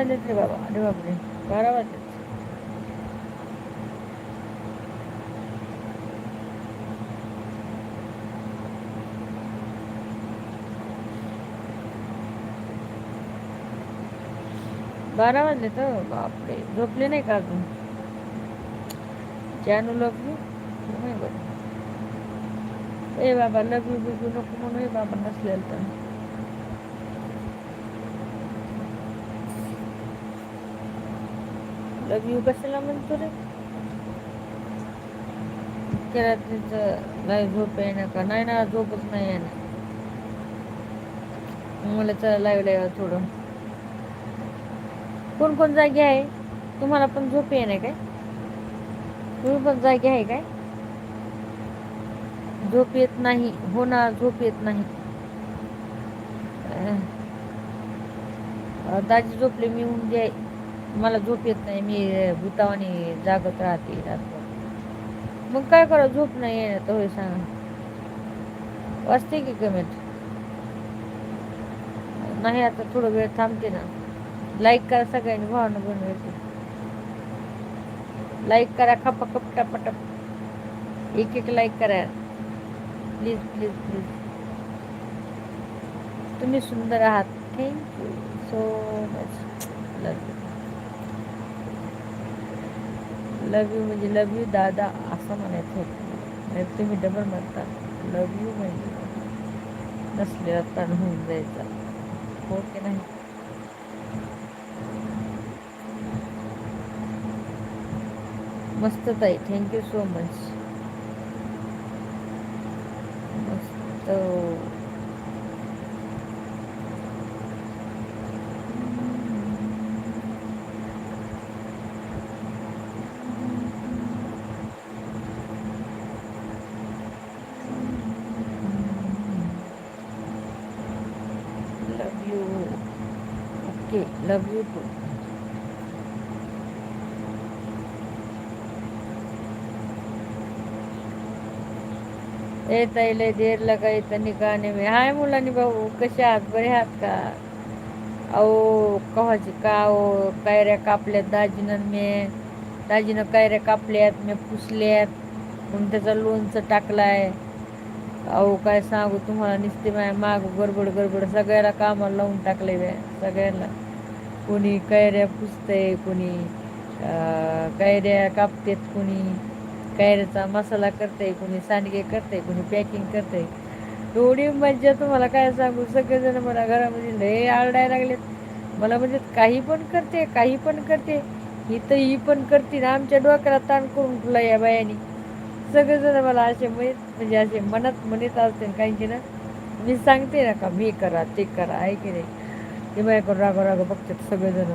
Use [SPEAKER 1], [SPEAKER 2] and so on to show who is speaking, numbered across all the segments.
[SPEAKER 1] वाजलेत रे बाबा. अरे बापरे. बारा वाजलेत बारा वाजले तर? बापरे. झोपले नाही का अजून? जानू लव नाही बरं. ए बाबा लग्न यू बिगू नको म्हणू. बाबा नसलेलं तर. लव यू कशाला म्हणतो रे? इतक्या रात्रीचं नाही झोप येणार का? नाही ना झोपच नाही येणार. मला चला लागलं थोडं. कोण कोण जागी आहे? तुम्हाला पण झोप येणार काय? तुम्ही पण जागी आहे काय? झोप येत नाही. हो ना झोप येत नाही. दाजी झोपले मी उंदी जाई मला झोप येत नाही मी भूतावानी जागत राहते रात्रभर. मग काय करा झोप नाही येणार तर होय सांगा. वाचते की कमेंट नाही आता थोडं वेळ थांबते ना. लाईक करा सगळ्यांनी भावना बनवायची लाईक करा खप खप टप टप. एक एक लाईक करा. प्लीज प्लीज प्लीज तुम्ही सुंदर आहात. Thank you so much love you love you म्हणजे लव यू दादा असं म्हणायचं होतं. नाही तुम्ही डबल म्हणता लव यू म्हणजे नसलेला ताण होऊन जायचा. हो की नाही? मस्त ताई थँक्यू सो मच मस्त love you okay love you too ए लय देर लगाई हाय मुलांनी भाऊ कसे आहात? बरे आहात का? अहो कव्हाची का अहो कैऱ्या कापल्यात दाजीनं मी. दाजीनं कैऱ्या कापल्यात मी पुसल्यात. म्हणून त्याचा लोणचं टाकलाय. अहो काय सांगू तुम्हाला निसते माय माग गडबड गडबड. सगळ्याला कामाला लावून टाकले बे कोणी कैऱ्या पुसतंय कोणी कैऱ्या कापतेत कोणी कैऱ्याचा मसाला करते कोणी सांडगे करते कोणी पॅकिंग करते एवढी मज्जा तुम्हाला काय सांगू? सगळेजण मला घरामध्ये लय आरडायला लागलेत. मला म्हणजे काही पण करते काही पण करते. ही तर ही पण करते ना आमच्या डोक्याला ताण करून तुला या बायानी. सगळेजण मला असे म्हणत म्हणजे असे मनात म्हणत असते काहींचे ना मी सांगते ना का मी करा ते करा आहे की नाही? ते माझ्या करून राग बघतात सगळेजण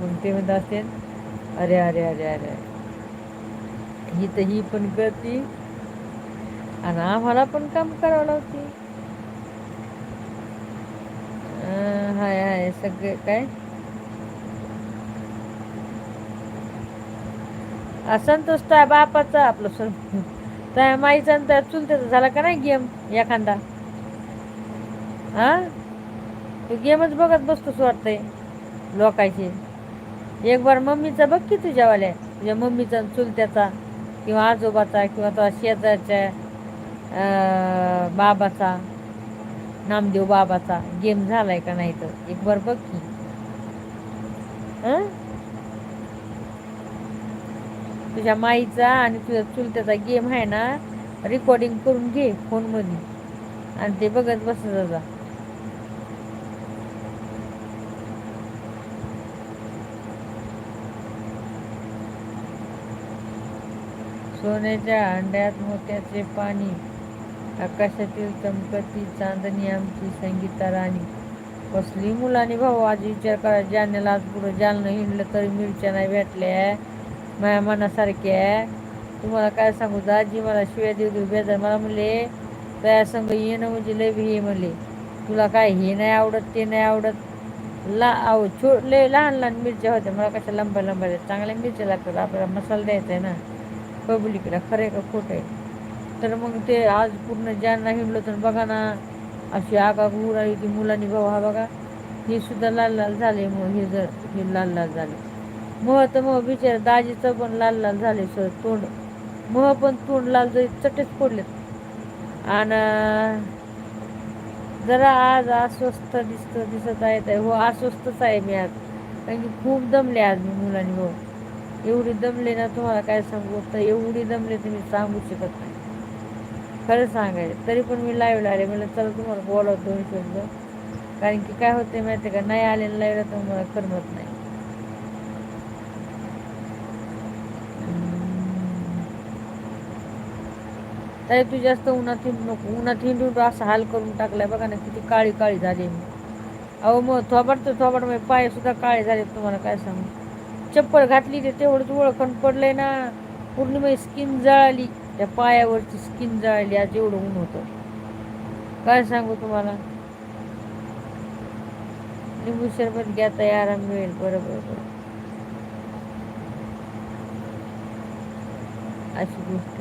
[SPEAKER 1] मग ते म्हणत असते. अरे अरे अरे अरे. ही तर ही पण करते. आणि आम्हाला पण काम करावं लावते अं, हाय हाय सगळे काय? आ, आहे बापाचा आपलं सर. त्या माईचा आणि त्या चुलत्याचा झाला का नाही गेम एखादा? हा? तू गेमच बघत बसतोस वाटतंय लोकायचे एक बार मम्मीचा बघ की तुझ्यावाल्या तुझ्या मम्मीचा चुलत्याचा किंवा आजोबाचा किंवा तो शेजारच्या बाबाचा नामदेव बाबाचा गेम झालाय का नाही तर? एक बार बघ की. तुझ्या माईचा आणि तुझ्या चुलत्याचा गेम आहे ना रेकॉर्डिंग करून घे फोनमध्ये आणि ते बघत बसत जा. सोन्याच्या अंड्यात मोत्याचे पाणी आकाशातील चमकती चांदणी आमची संगीता राणी. कसली मुलांनी भाऊ आज विचार करा जालन्याला आज पुढं जालनं हिंडलं तरी मिरच्या नाही भेटल्या माया मनासारख्या तुम्हाला काय सांगू दाजी मला शिव्या देऊ देऊ बेजार मला म्हणले त्या संग येणं म्हणजे लय हे म्हणले. तुला काय हे नाही आवडत ते नाही आवडत. ला आहो छो लय लहान लहान मिरच्या होत्या मला कशा लंबा लंबा चांगल्या मिरच्या लागतात आपल्याला मसाला द्यायचा आहे ना. पब्लिकला खरं आहे का खोटं आहे? तर मग ते आज पूर्ण ज्यांना हिंडलो तर बघा ना अशी आगा उराळी ती मुलांनी भाऊ हा बघा हे सुद्धा लाल लाल झाले मग हे जर हे लाल लाल झाले. मग तर मग बिचार दाजीचं पण लाल लाल झाले सर तोंड. मग पण तोंड लाल जरी चटेच पडलेत आणि जरा आज अस्वस्थ दिसत दिसत आहे हो अस्वस्थच आहे मी आज. कारण की खूप दमले आज मी मुलांनी भाऊ. एवढी दमले ना तुम्हाला काय सांगू? तर एवढी दमले तर मी सांगू शकत नाही. खरं सांगायचं तरी पण मी लाईव्ह आले. मला चला तुम्हाला बोलावं दोन शब्द. कारण की काय होते माहिती का? नाही आले लाईव्हला तर मला करमत नाही. ताई तू जास्त उन्हात हिंडू नको. उन्हात हिंडून असं हाल करून टाकलाय. बघा ना किती काळी काळी झाली मी. अहो मग थोबडतो तर थोबाड पाय सुद्धा काळे झाले तुम्हाला काय सांगू? चप्पल घातली ते तेवढंच ओळखण पडलंय ना. पूर्ण म्हणजे स्किन जळाली. त्या पायावरची स्किन जळाली. आज एवढं ऊन होतं. काय सांगू तुम्हाला? लिंबू सरबत घ्या तर आराम मिळेल. बरोबर बरोबर अशी गोष्ट.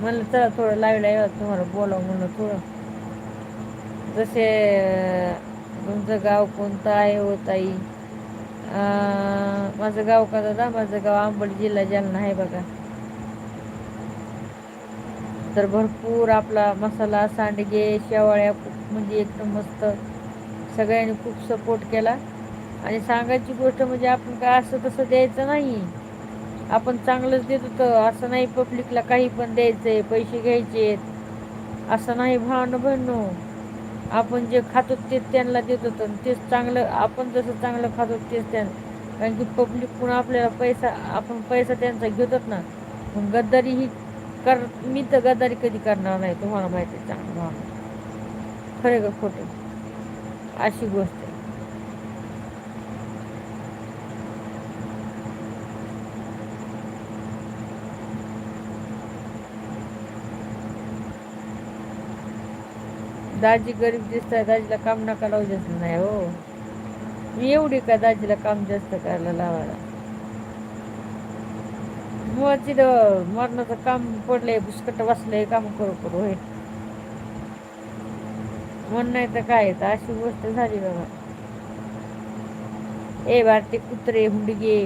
[SPEAKER 1] म्हणलं चला थोडं लाईव्ह लाईव्ह तुम्हाला बोलावं म्हणलं थोडं. जसे तुमचं गाव कोणतं आहे हो ताई? माझं गाव का दादा? माझं गाव आंबड जिल्हा जालना आहे बघा. तर भरपूर आपला मसाला सांडगे शेवाळ्या म्हणजे एकदम मस्त. सगळ्यांनी खूप सपोर्ट केला. आणि सांगायची गोष्ट म्हणजे आपण काय असं तसं द्यायचं नाही. आपण चांगलंच देत होतं असं नाही पब्लिकला काही पण द्यायचंय पैसे घ्यायचे असं नाही भावनं बहिणो. आपण जे खातो तेच त्यांना देत होतो तेच चांगलं आपण जसं चांगलं खातो तेच त्यांना कारण की पब्लिक पुन्हा आपल्याला पैसा आपण पैसा त्यांचा घेतात ना. मग गद्दारी ही कर मी तर गद्दारी कधी करणार नाही तुम्हाला माहिती आहे चांगलं भावना. खरे का खोटे? अशी गोष्ट आहे दाजी गरीब दिसत आहे दाजीला काम नका लावू जास्त. नाही हो. मी एवढी का दाजीला काम जास्त करायला लावायला? मग तिथं मरणाचं काम पडलंय बुसकट वाचलंय काम करू करू होय. म्हण नाही तर काय तर अशी गोष्ट झाली बाबा. ए भारती कुत्रे हुंडगे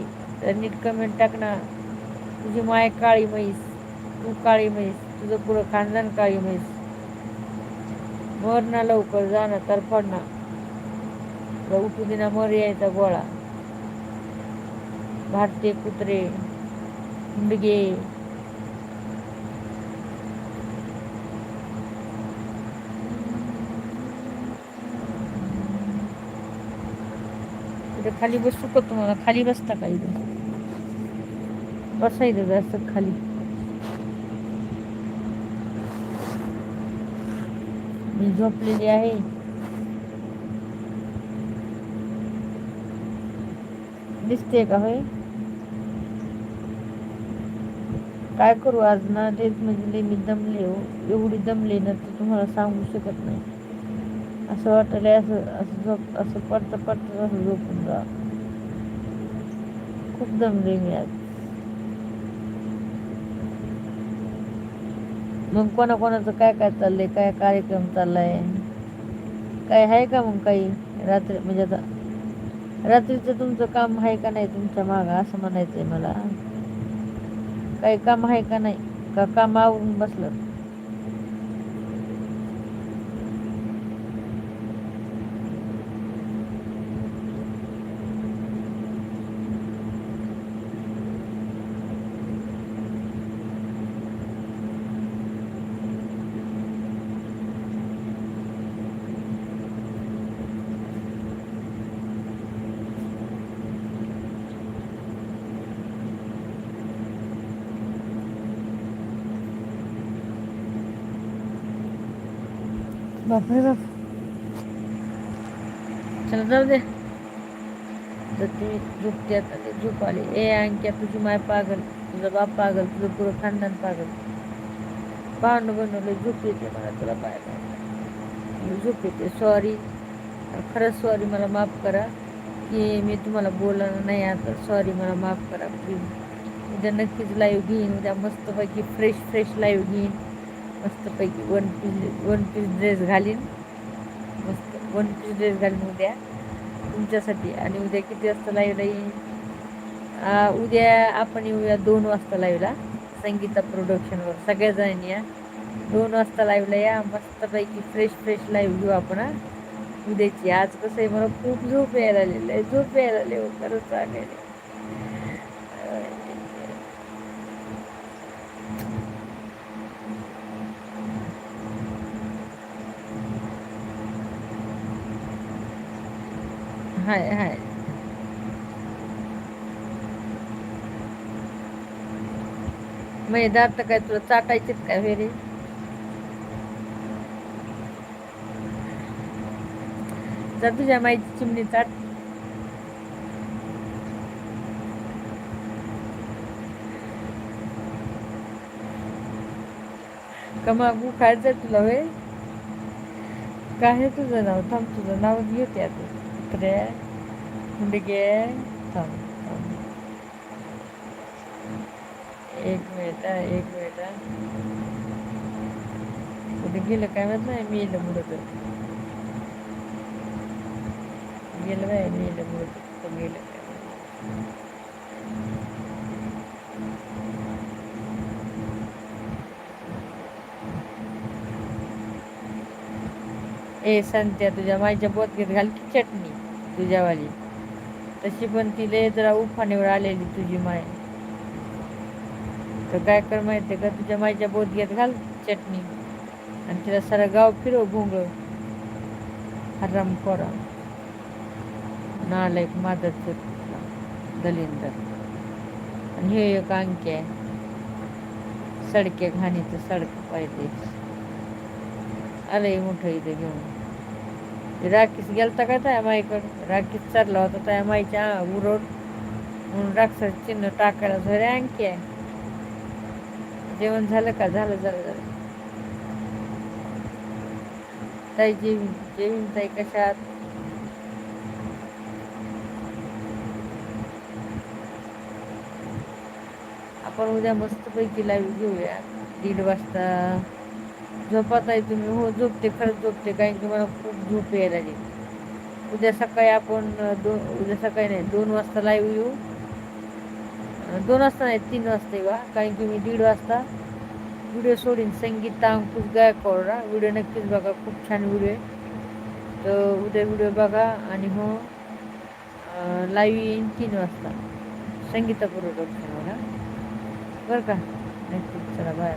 [SPEAKER 1] तर नीट कमेंट टाकणार तुझी माय काळी म्हैस तू काळी म्हैस तुझं पुरं खानदान काळी म्हैस. मर ना लवकर जाणं तर पड उठू दिना मर यायचा गोळा. भारतीय कुत्रे हुंडगे खाली बसू का तुम्हाला? खाली बसता का इथं? बसा इथं जास्त खाली. मी झोपलेली आहे. दिसते का होय? काय करू आज ना तेच म्हणजे मी दमले हो. एवढी दमले ना तर तुम्हाला सांगू शकत नाही. असं वाटलं असं असं झोप असं पडतं पडतं असं झोपून जा. खूप दमले मी आज. मग कोणाकोणाचं काय काय चाललंय काय कार्यक्रम चाललाय? काय आहे का मग काही? रात्री म्हणजे आता रात्रीचं तुमचं काम आहे का नाही तुमच्या मागं? असं म्हणायचंय मला. काही काम आहे का नाही? का काम आवरून बसलं? बापरे बाप. चला जाऊ दे. तर ती झोपते आता ते झोप आली. ए अंक्या तुझी माय पागल तुझा बाप पागल तुझं पुरं खानदान पागल. भांडण बनवलं झोप येते मला तुला पाय पाय झोप येते. सॉरी खरंच सॉरी मला माफ करा. की मी तुम्हाला बोललं नाही आता. सॉरी मला माफ करा प्लीज उद्या नक्कीच लाईव्ह घेईन. उद्या मस्तपैकी फ्रेश फ्रेश लाईव्ह घेईन. मस्तपैकी one piece one piece dress घालीन. मस्त वन पीस ड्रेस घालीन उद्या. तुमच्यासाठी. आणि उद्या किती वाजता लाईव्हला येईन? उद्या आपण येऊया दोन वाजता लाईव्हला संगीता प्रोडक्शनवर सगळ्याजणांनी या दोन वाजता लाईव्हला या. मस्तपैकी फ्रेश फ्रेश लाईव्ह घेऊ आपण उद्याची. आज कसं आहे मला खूप झोप यायला आलेलं आहे झोप यायला आले हो. खरंच सांगायला. हाय हाय. मैदार दात काय तुला चाटायचेत काय वेरे? जा तुझ्या माहिती चिमणी चाट. कमागू खायचं तुला वे काय आहे तुझं नाव? थांब तुझं नाव घेते आता. इकडे मुंडगे थांब एक मिनिट एक मिनिट हा. कुठे गेलं काय माहीत नाही मी येलं मुलं तर गेलं बाय मी येलं मुलं तर गेलं काय माहीत. ए संत्या तुझ्या माईच्या बोतगीत घाल की चटणी तुझ्यावाली. तशी पण तिले जरा उफाणीवर आलेली तुझी माय. तर काय कर माहिती का तुझ्या माईच्या बोतगीत घाल चटणी. आणि तिला सारा गाव फिरव भोंग हराम खोरा. नालायक मादत दलिंदर. आणि हे एक अंकी आहे. सडके घाणीचं सडक पाहिजे. आलंय मोठं इथे घेऊन. राखीस गेलता का त्या माईकडं? राखीस चालला होता त्या माईच्या उरोड. म्हणून राक्षस चिन्ह टाकायला झरे आणखी. आहे जेवण झालं का? झालं झालं झालं. ताई जेवीन जेवीन ताई कशात आपण उद्या मस्तपैकी लाईव्ह घेऊया. दीड वाजता. झोपत आहे तुम्ही. हो झोपते खरंच झोपते. कारण की मला खूप झोप यायला लागली. उद्या सकाळी आपण दोन उद्या सकाळी नाही दोन वाजता लाईव्ह येऊ. दोन वाजता नाही तीन वाजता येऊ कारण की मी दीड वाजता व्हिडिओ सोडीन. संगीता अंकुश गायकवाडला. व्हिडिओ नक्कीच बघा. खूप छान व्हिडिओ आहे. तर उद्या व्हिडिओ बघा आणि हो लाईव्ह येईन तीन वाजता. संगीता पुरवठा मला बरं का? नक्कीच. चला बाय